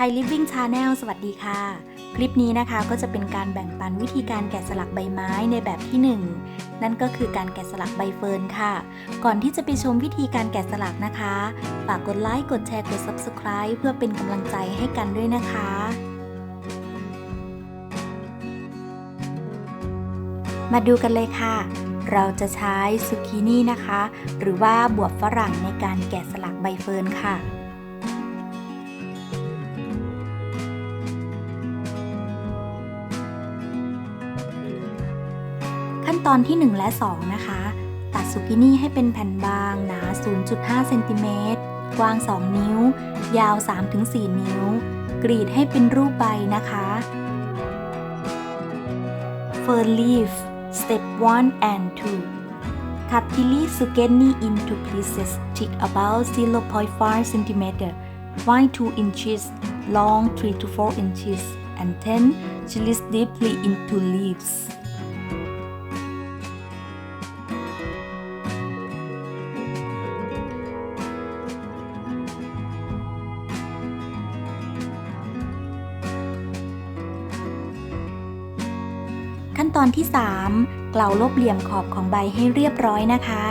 Thai Living Channel สวัสดีค่ะ คลิปนี้นะคะก็จะเป็นการแบ่งปันวิธีการแกะสลักใบไม้ในแบบที่ 1 นั่นก็คือการแกะสลักใบเฟิร์นค่ะ ก่อนที่จะไปชมวิธีการแกะสลักนะคะ ฝากกดไลค์กดแชร์กด Subscribe เพื่อเป็นกำลังใจให้กันด้วยนะคะ มาดูกันเลยค่ะ เราจะใช้ซูกินี่นะคะ หรือว่าบวบฝรั่งในการแกะสลักใบเฟิร์นค่ะ ตอนที่ 1 และ 2 นะคะ ตัดซูกินี่ให้เป็นแผ่นบาง หนา 0.5 เซนติเมตร กว้าง 2 นิ้ว ยาว 3-4 นิ้ว กรีดให้เป็นรูปใบนะคะ Fern leaf Step 1 and 2 Cut chili zucchini into pieces thick about 0.5 cm, wide 2 inches, long 3 to 4 inches, and then chilies deeply into leaves. ขั้นตอนที่ 3 เกลาลบเหลี่ยมขอบของใบให้เรียบร้อยนะคะ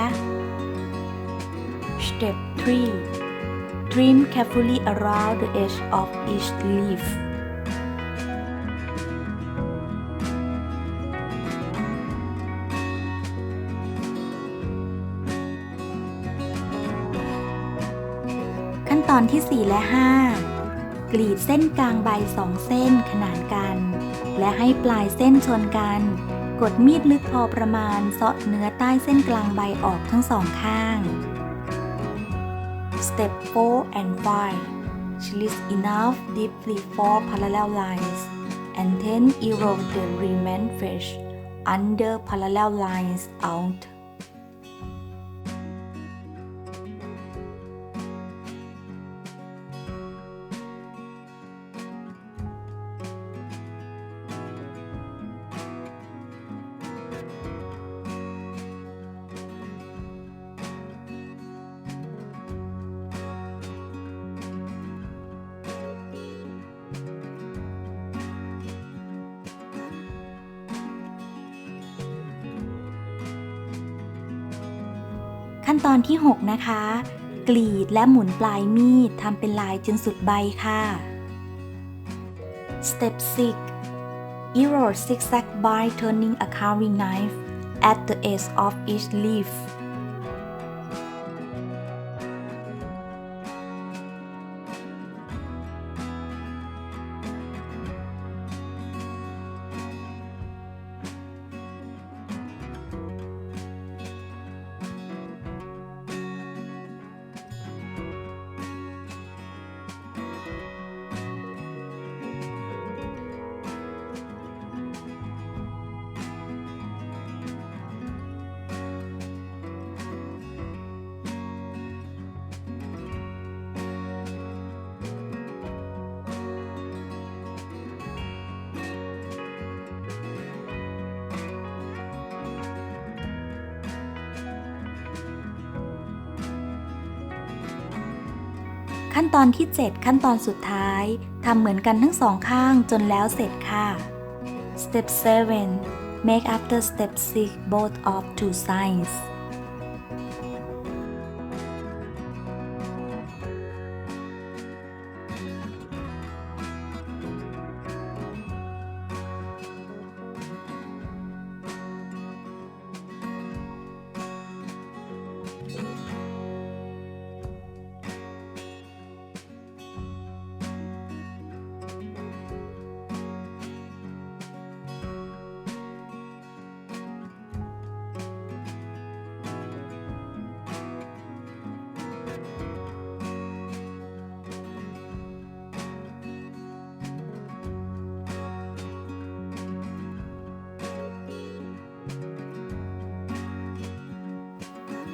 Step 3 Trim carefully around the edge of each leaf ขั้นตอนที่ 4 และ 5 กรีดเส้นกลางใบ 2 เส้นขนานกัน และให้ปลายเส้นชนกัน กดมีดลึกพอประมาณเซาะเนื้อใต้เส้นกลางใบออกทั้งสองข้าง Step 4 and 5 Slice enough deeply for parallel lines and then erode the remaining fish under parallel lines out ขั้นตอนที่ 6 นะคะ กรีดและหมุนปลายมีดทำเป็นลายจนสุดใบค่ะ Step 6 Erode zigzag by turning a carving knife at the edge of each leaf ขั้นตอนที่ 7 ขั้นตอนสุดท้ายทำเหมือนกันทั้งสองข้างจนแล้วเสร็จค่ะ Step 7 Make after step 6 both of two sides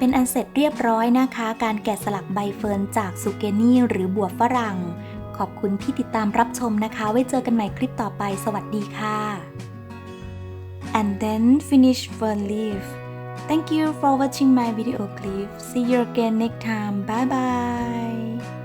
เป็นอันเสร็จเรียบร้อยนะคะ การแกะสลักใบเฟิร์นจากซูเกนี่หรือบัวฝรั่ง ขอบคุณที่ติดตามรับชมนะคะ ไว้เจอกันใหม่คลิปต่อไป สวัสดีค่ะ and then finish fern leaf thank you for watching my video clip see you again next time bye bye